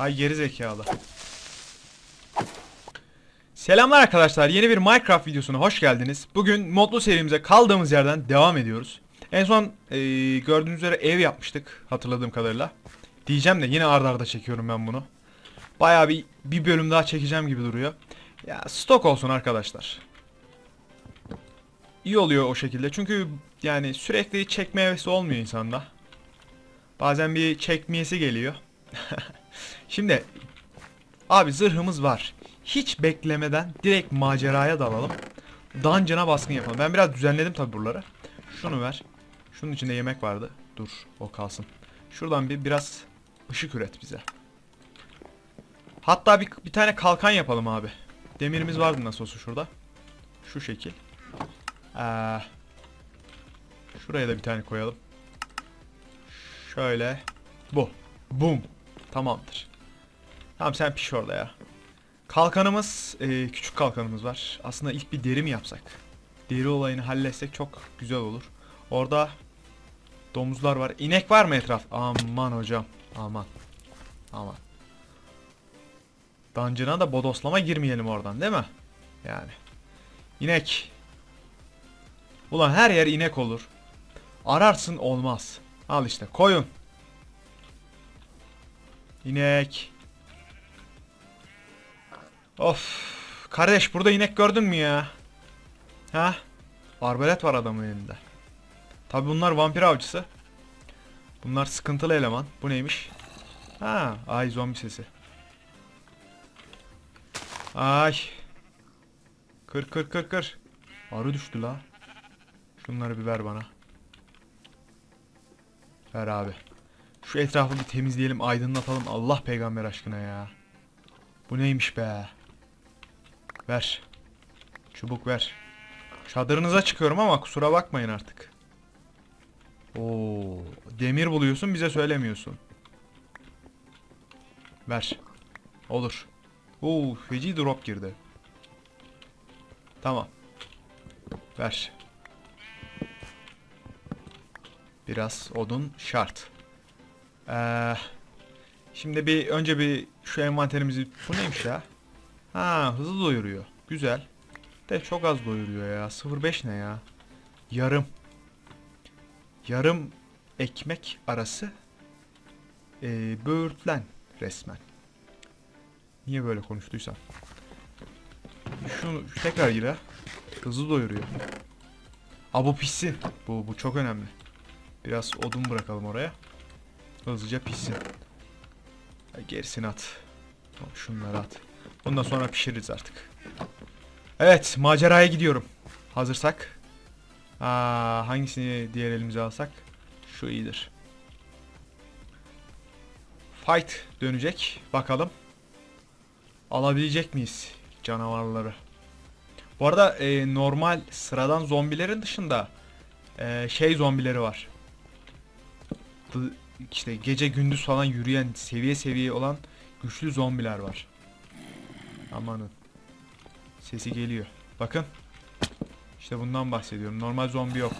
Ay geri zekalı. Selamlar arkadaşlar. Yeni bir Minecraft videosuna hoş geldiniz. Bugün modlu serimize kaldığımız yerden devam ediyoruz. En son eee, gördüğünüz üzere ev yapmıştık hatırladığım kadarıyla. Diyeceğim de yine arda arda çekiyorum ben bunu. Bayağı bir bir bölüm daha çekeceğim gibi duruyor. Ya stok olsun arkadaşlar. İyi oluyor o şekilde. Çünkü yani sürekli çekme hevesi olmuyor insanda. Bazen bir çekmeyesi geliyor. Şimdi abi zırhımız var. Hiç beklemeden direkt maceraya dalalım. Dungeon'a baskın yapalım. Ben biraz düzenledim tabi buraları. Şunu ver. Şunun içinde yemek vardı. Dur o kalsın. Şuradan bir biraz ışık üret bize. Hatta bir, bir tane kalkan yapalım abi. Demirimiz vardı nasıl olsa şurada. Şu şekil. Ee, şuraya da bir tane koyalım. Şöyle. Bu. Bum. Tamamdır. Tamam sen piş orada ya. Kalkanımız, e, küçük kalkanımız var. Aslında ilk bir deri mi yapsak? Deri olayını halletsek çok güzel olur. Orada domuzlar var. İnek var mı etraf? Aman hocam. Aman. Aman. Dungeon'a da bodoslama girmeyelim oradan değil mi? Yani. İnek. Ulan her yer inek olur. Ararsın olmaz. Al işte koyun. İnek. Of. Kardeş burada inek gördün mü ya? Ha? Arbalet var adamın elinde. Tabi bunlar vampir avcısı. Bunlar sıkıntılı eleman. Bu neymiş? Ha, ay zombi sesi. Ay. Kır kır kır kır. Arı düştü la. Şunları bir ver bana. Ver abi. Şu etrafı bir temizleyelim, aydınlatalım. Allah peygamber aşkına ya. Bu neymiş be? Ver. Çubuk ver. Çadırınıza çıkıyorum ama kusura bakmayın artık. Oo, demir buluyorsun bize söylemiyorsun. Ver. Olur. Oo, feci drop girdi. Tamam. Ver. Biraz odun şart. Ee, şimdi bir önce bir şu envanterimizi... Bu neymiş ya? Ha hızlı doyuruyor. Güzel. De çok az doyuruyor ya. 0.5 ne ya? Yarım. Yarım ekmek arası ee, böğürtlen resmen. Niye böyle konuştuysam. Şunu şu tekrar gir. Hızlı doyuruyor. Aa bu pişsin. Bu, bu çok önemli. Biraz odun bırakalım oraya. Hızlıca pişsin. Gerisini at. Şunları at. Bundan sonra pişiririz artık. Evet maceraya gidiyorum. Hazırsak. Aa, hangisini diğer elimize alsak? Şu iyidir. Fight dönecek. Bakalım. Alabilecek miyiz canavarları? Bu arada e, normal sıradan zombilerin dışında e, şey zombileri var. The- işte gece gündüz falan yürüyen seviye seviye olan güçlü zombiler var. Amanın. Sesi geliyor. Bakın. İşte bundan bahsediyorum. Normal zombi yok.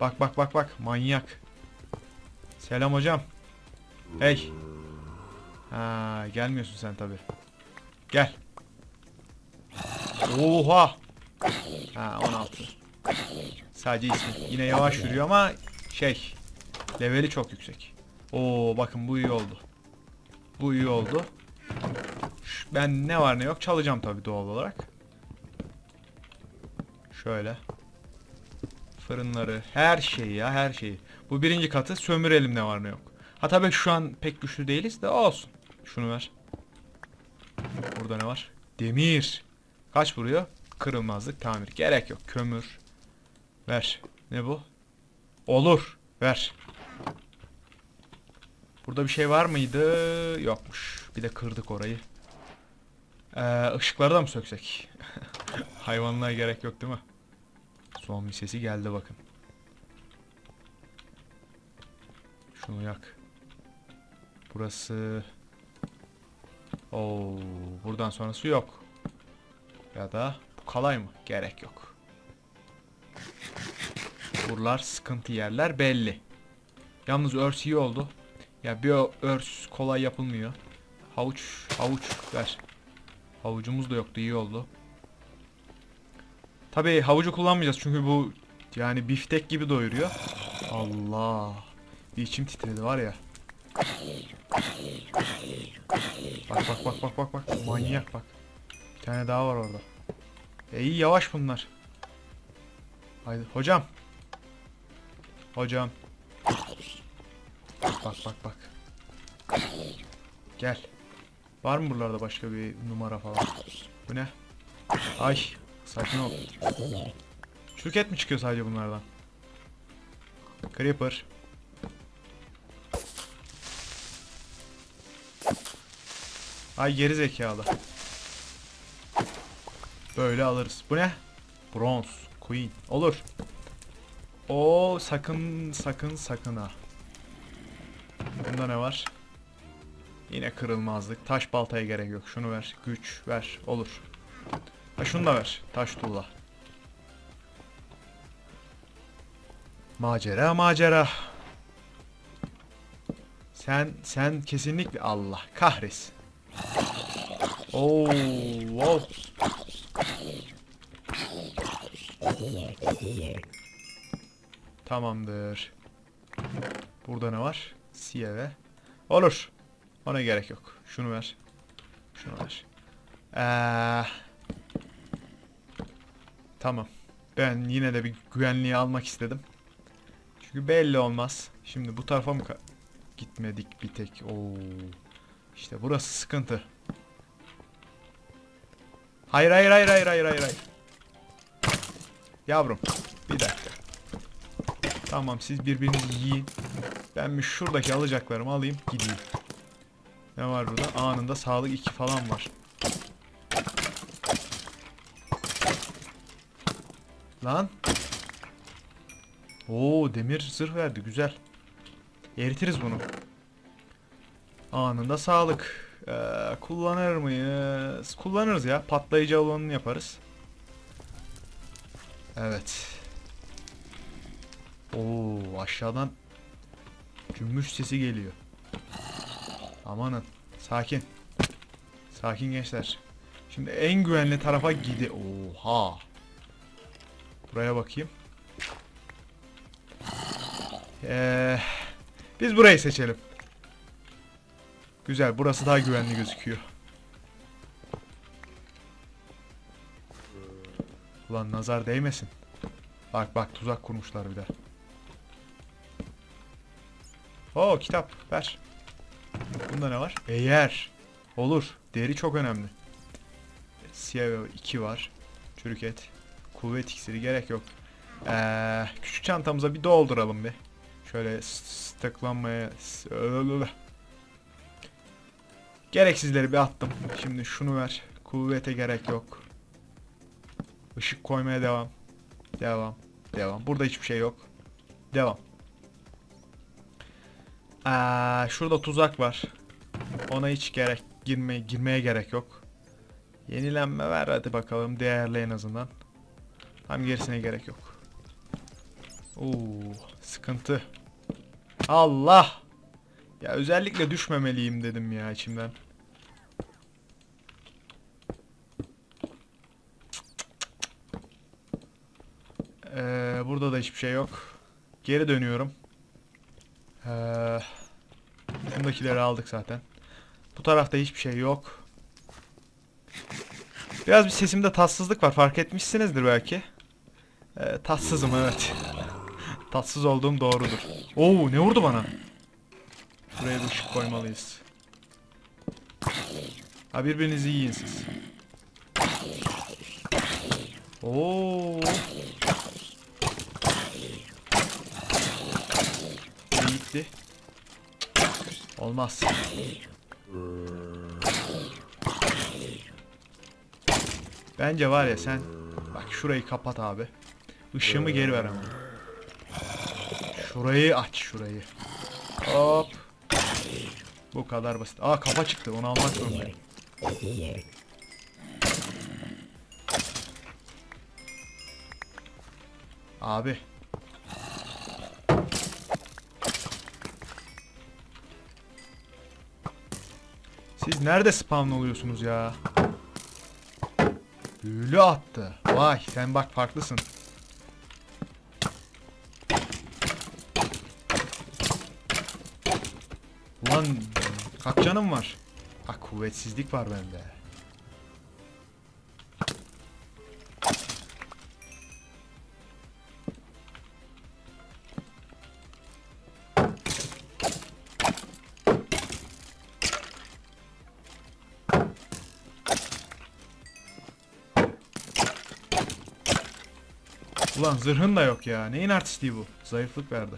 Bak bak bak bak. Manyak. Selam hocam. Hey. Ha, gelmiyorsun sen tabi. Gel. Oha. Ha 16. Sadece ismi. Yine yavaş yürüyor ama şey. Leveli çok yüksek. Oo bakın bu iyi oldu. Bu iyi oldu. Ben ne var ne yok çalacağım tabi doğal olarak. Şöyle. Fırınları, her şeyi ya her şeyi. Bu birinci katı sömürelim ne var ne yok. Ha tabii şu an pek güçlü değiliz de olsun. Şunu ver. Burada ne var? Demir. Kaç vuruyor? Kırılmazlık, tamir. Gerek yok. Kömür. Ver. Ne bu? Olur. Ver. Burada bir şey var mıydı? Yokmuş. Bir de kırdık orayı. Ee, ışıkları da mı söksek? Hayvanlığa gerek yok değil mi? Son bir sesi geldi bakın. Şunu yak. Burası... Oo, buradan sonrası yok. Ya da bu kalay mı? Gerek yok. Buralar sıkıntı yerler belli. Yalnız örs iyi oldu. Ya bir örs kolay yapılmıyor. havuç, havuç ver. Havucumuz da yoktu, iyi oldu. Tabii havucu kullanmayacağız çünkü bu yani biftek gibi doyuruyor. Allah. Bir içim titredi var ya. Bak bak bak bak bak bak. Manyak bak. Bir tane daha var orada. E iyi yavaş bunlar. Haydi hocam. Hocam. Bak bak bak. Gel. Var mı buralarda başka bir numara falan? Bu ne? Ay. Sakin ol. Çürük et mi çıkıyor sadece bunlardan? Creeper. Ay geri zekalı. Böyle alırız. Bu ne? Bronze. Queen. Olur. O sakın sakın sakın ha. Bunda ne var? Yine kırılmazlık. Taş baltaya gerek yok. Şunu ver. Güç ver. Olur. Ha şunu da ver. Taş tuğla. Macera macera. Sen sen kesinlikle Allah kahretsin. Oo, wow. Tamamdır. Burada ne var? Siyeve. Olur. Ona gerek yok. Şunu ver. Şunu ver. Ee, tamam. Ben yine de bir güvenliği almak istedim. Çünkü belli olmaz. Şimdi bu tarafa mı gitmedik bir tek? Oo. İşte burası sıkıntı. Hayır hayır hayır hayır hayır hayır. Yavrum bir dakika. Tamam siz birbirinizi yiyin. Ben bir şuradaki alacaklarımı alayım gideyim. Ne var burada? Anında sağlık 2 falan var. Lan. Oo demir zırh verdi güzel. Eritiriz bunu. Anında sağlık. Ee, kullanır mıyız? Kullanırız ya. Patlayıcı olanını yaparız. Evet. Oo aşağıdan cümbüş sesi geliyor. Amanın. Sakin. Sakin gençler. Şimdi en güvenli tarafa gidi. Oha. Buraya bakayım. Ee, biz burayı seçelim. Güzel. Burası daha güvenli gözüküyor. Ulan nazar değmesin. Bak bak tuzak kurmuşlar bir de. Oo kitap ver. Bunda ne var? Eğer. Olur. Deri çok önemli. Siyah 2 var. Çürük et. Kuvvet iksiri gerek yok. Ee, küçük çantamıza bir dolduralım bir. Şöyle staklanmaya... Gereksizleri bir attım. Şimdi şunu ver. Kuvvete gerek yok. Işık koymaya devam. Devam. Devam. Burada hiçbir şey yok. Devam. Aa, şurada tuzak var. Ona hiç gerek girme, girmeye gerek yok. Yenilenme ver hadi bakalım değerli en azından. Tam gerisine gerek yok. Oo, sıkıntı. Allah. Ya özellikle düşmemeliyim dedim ya içimden. Ee, burada da hiçbir şey yok. Geri dönüyorum. Ee, şundakileri aldık zaten. Bu tarafta hiçbir şey yok. Biraz bir sesimde tatsızlık var. Fark etmişsinizdir belki. Ee, tatsızım evet. Tatsız olduğum doğrudur. Oo ne vurdu bana? Buraya bir ışık koymalıyız. Ha birbirinizi yiyin siz. Oo. İyi gitti. Olmaz. Bence var ya sen bak şurayı kapat abi. Işığımı geri ver ama. Şurayı aç şurayı. Hop. Bu kadar basit. Aa kafa çıktı onu almak zorundayım. Abi. Siz nerede spawn oluyorsunuz ya? Büyülü attı. Vay sen bak farklısın. Ulan kaç canım var? Ha kuvvetsizlik var bende. Ulan zırhın da yok ya. Neyin artistliği bu? Zayıflık verdi.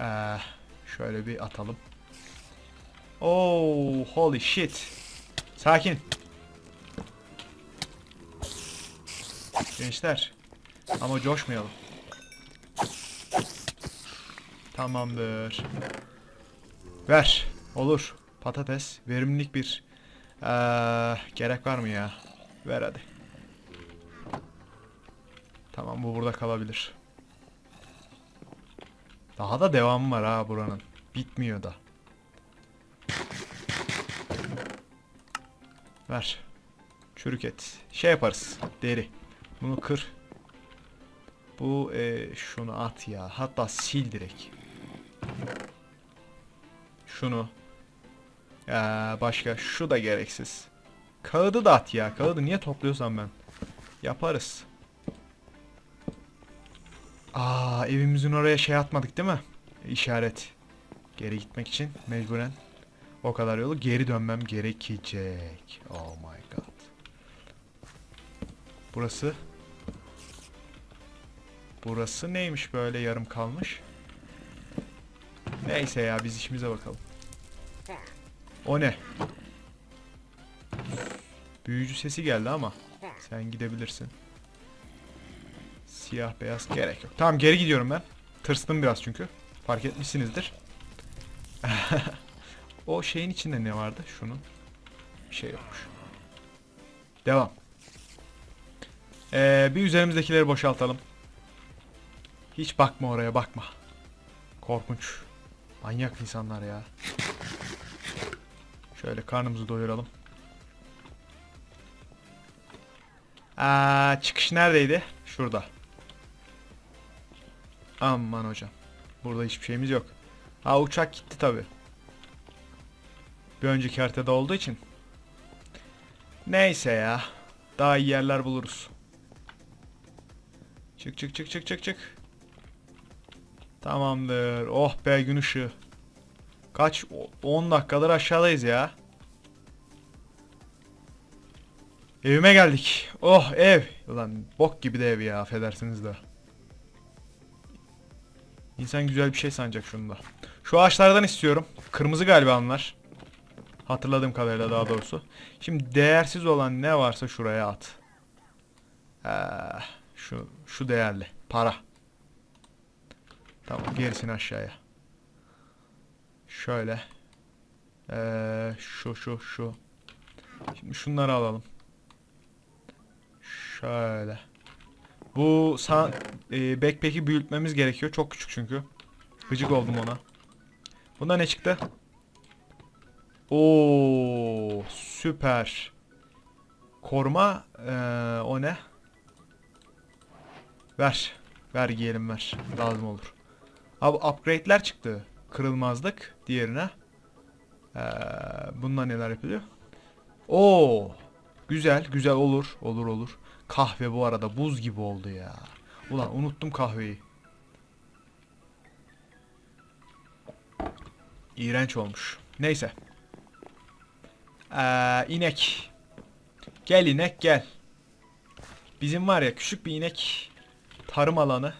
Ee, şöyle bir atalım. Oh, holy shit. Sakin. Gençler. Ama coşmayalım. Tamamdır. Ver. Olur. Patates. Verimlilik bir. Ee, gerek var mı ya? Ver hadi. Tamam bu burada kalabilir. Daha da devamı var ha buranın. Bitmiyor da. Ver. Çürük et. Şey yaparız. Deri. Bunu kır. Bu e, şunu at ya. Hatta sil direkt. Şunu. Ya başka şu da gereksiz. Kağıdı da at ya. Kağıdı niye topluyorsam ben. Yaparız. Aa evimizin oraya şey atmadık değil mi? İşaret. Geri gitmek için mecburen o kadar yolu geri dönmem gerekecek. Oh my god. Burası Burası neymiş böyle yarım kalmış? Neyse ya biz işimize bakalım. O ne? Büyücü sesi geldi ama sen gidebilirsin. Siyah beyaz gerek yok. Tamam geri gidiyorum ben. Tırstım biraz çünkü. Fark etmişsinizdir. o şeyin içinde ne vardı? Şunun. Bir şey yokmuş. Devam. Ee, bir üzerimizdekileri boşaltalım. Hiç bakma oraya bakma. Korkunç. Manyak insanlar ya. Şöyle karnımızı doyuralım. Aa, çıkış neredeydi? Şurada. Aman hocam. Burada hiçbir şeyimiz yok. Ha uçak gitti tabi. Bir önceki haritada olduğu için. Neyse ya. Daha iyi yerler buluruz. Çık çık çık çık çık çık. Tamamdır. Oh be gün ışığı. Kaç? O- 10 dakikadır aşağıdayız ya. Evime geldik. Oh ev. Ulan bok gibi de ev ya affedersiniz de. İnsan güzel bir şey sanacak şunda. Şu ağaçlardan istiyorum. Kırmızı galiba onlar. Hatırladığım kadarıyla daha doğrusu. Şimdi değersiz olan ne varsa şuraya at. Ee, şu şu değerli. Para. Tamam gerisini aşağıya. Şöyle. Ee, şu şu şu. Şimdi şunları alalım. Şöyle. Bu sa e, backpack'i büyütmemiz gerekiyor. Çok küçük çünkü. Gıcık oldum ona. Bunda ne çıktı? Oo, süper. Koruma ee, o ne? Ver. Ver giyelim ver. Lazım olur. Abi upgrade'ler çıktı. Kırılmazlık diğerine. Ee, bununla neler yapılıyor? Oo, güzel güzel olur olur olur. Kahve bu arada buz gibi oldu ya. Ulan unuttum kahveyi. İğrenç olmuş. Neyse. Ee, inek. Gel inek gel. Bizim var ya küçük bir inek tarım alanı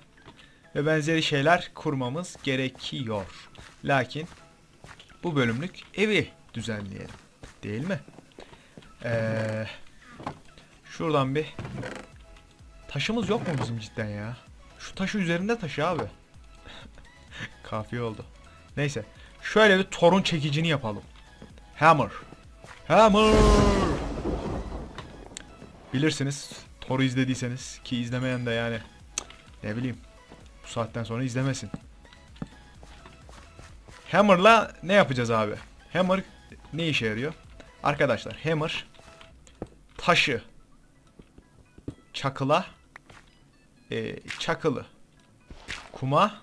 ve benzeri şeyler kurmamız gerekiyor. Lakin bu bölümlük evi düzenleyelim. Değil mi? Ee, şuradan bir taşımız yok mu bizim cidden ya? Şu taşı üzerinde taşı abi. Kafi oldu. Neyse. Şöyle bir torun çekicini yapalım. Hammer. Hammer. Bilirsiniz. Thor'u izlediyseniz ki izlemeyen de yani ne bileyim bu saatten sonra izlemesin. Hammer'la ne yapacağız abi? Hammer ne işe yarıyor? Arkadaşlar hammer taşı çakıla e, çakılı kuma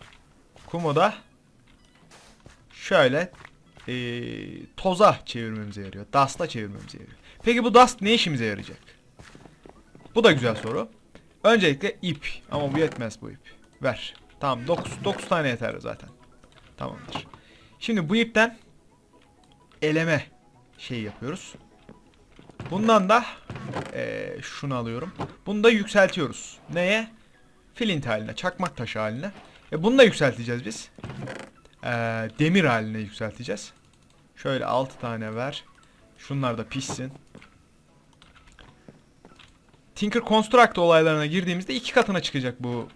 kumu da şöyle e, toza çevirmemize yarıyor. Dust'a çevirmemize yarıyor. Peki bu dust ne işimize yarayacak? Bu da güzel soru. Öncelikle ip. Ama bu yetmez bu ip. Ver. Tamam 9, 9 tane yeter zaten. Tamamdır. Şimdi bu ipten eleme şey yapıyoruz. Bundan da eee, şunu alıyorum. Bunu da yükseltiyoruz. Neye? Flint haline, çakmak taşı haline. E bunu da yükselteceğiz biz. Eee, demir haline yükselteceğiz. Şöyle 6 tane ver. Şunlar da pişsin. Tinker Construct olaylarına girdiğimizde iki katına çıkacak bu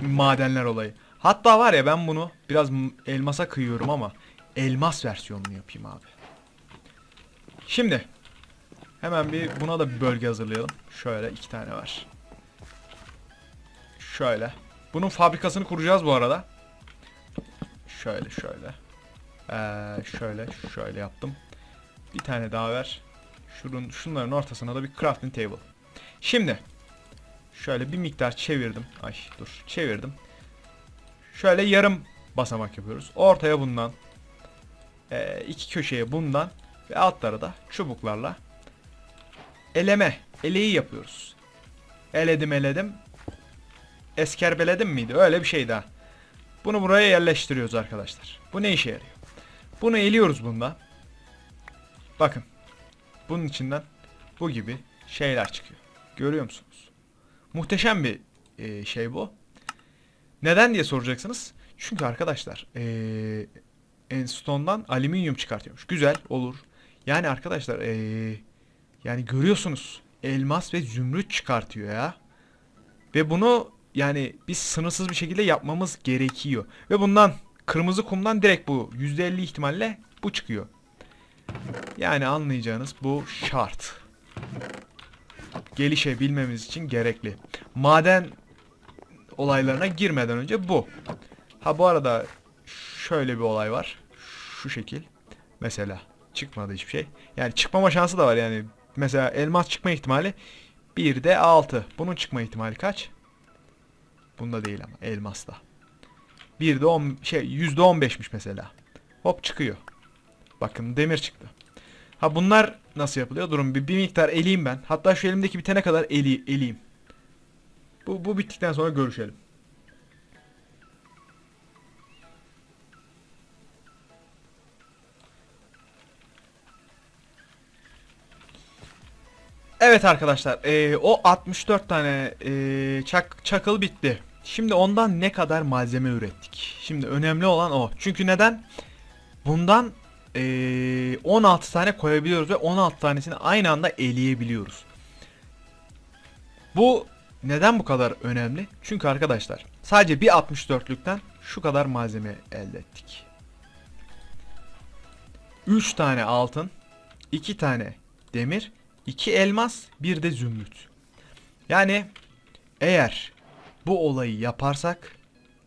madenler olayı. Hatta var ya ben bunu biraz elmasa kıyıyorum ama elmas versiyonunu yapayım abi. Şimdi hemen bir buna da bir bölge hazırlayalım. Şöyle iki tane var. Şöyle. Bunun fabrikasını kuracağız bu arada. Şöyle şöyle. Ee, şöyle şöyle yaptım. Bir tane daha ver. Şunun, şunların ortasına da bir crafting table. Şimdi şöyle bir miktar çevirdim. Ay dur çevirdim. Şöyle yarım basamak yapıyoruz. Ortaya bundan. ee, iki köşeye bundan. Ve altlara da çubuklarla eleme, eleği yapıyoruz. Eledim eledim. Eskerbeledim miydi? Öyle bir şey daha. Bunu buraya yerleştiriyoruz arkadaşlar. Bu ne işe yarıyor? Bunu eliyoruz bunda. Bakın. Bunun içinden bu gibi şeyler çıkıyor. Görüyor musunuz? Muhteşem bir e, şey bu. Neden diye soracaksınız. Çünkü arkadaşlar e, Enstone'dan alüminyum çıkartıyormuş. Güzel olur. Yani arkadaşlar e, yani görüyorsunuz elmas ve zümrüt çıkartıyor ya. Ve bunu yani biz sınırsız bir şekilde yapmamız gerekiyor. Ve bundan kırmızı kumdan direkt bu %50 ihtimalle bu çıkıyor. Yani anlayacağınız bu şart. Gelişebilmemiz için gerekli. Maden olaylarına girmeden önce bu. Ha bu arada şöyle bir olay var. Şu şekil. Mesela çıkmadı hiçbir şey. Yani çıkmama şansı da var yani. Mesela elmas çıkma ihtimali 1'de 6. Bunun çıkma ihtimali kaç? Bunda değil ama elmasta. 1'de 10 şey %15'miş mesela. Hop çıkıyor. Bakın demir çıktı. Ha bunlar nasıl yapılıyor? Durun bir, bir miktar eleyeyim ben. Hatta şu elimdeki bitene kadar eli, eleyeyim. Bu, bu bittikten sonra görüşelim. Evet arkadaşlar, eee, o 64 tane eee, çak, çakıl bitti. Şimdi ondan ne kadar malzeme ürettik? Şimdi önemli olan o. Çünkü neden? Bundan eee, 16 tane koyabiliyoruz ve 16 tanesini aynı anda eleyebiliyoruz. Bu neden bu kadar önemli? Çünkü arkadaşlar sadece bir 64'lükten şu kadar malzeme elde ettik. 3 tane altın, 2 tane demir, 2 elmas, bir de zümrüt. Yani eğer bu olayı yaparsak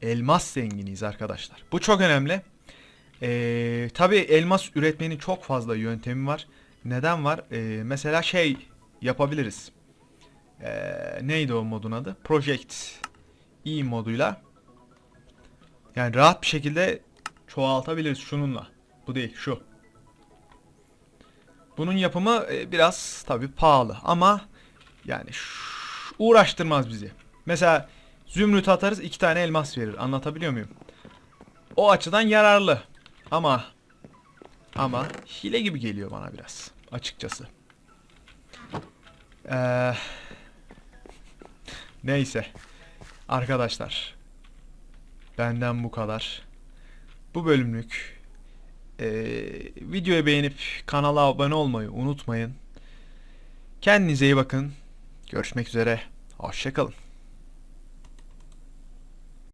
elmas zenginiyiz arkadaşlar. Bu çok önemli. Ee, Tabi elmas üretmenin çok fazla yöntemi var. Neden var? Ee, mesela şey yapabiliriz. Ee, neydi o modun adı? Project E moduyla. Yani rahat bir şekilde çoğaltabiliriz şununla. Bu değil şu. Bunun yapımı e, biraz tabi pahalı ama yani uğraştırmaz bizi. Mesela zümrüt atarız iki tane elmas verir. Anlatabiliyor muyum? O açıdan yararlı. Ama ama hile gibi geliyor bana biraz açıkçası. Ee, neyse. Arkadaşlar. Benden bu kadar. Bu bölümlük ee, videoyu beğenip kanala abone olmayı unutmayın. Kendinize iyi bakın. Görüşmek üzere. Hoşçakalın.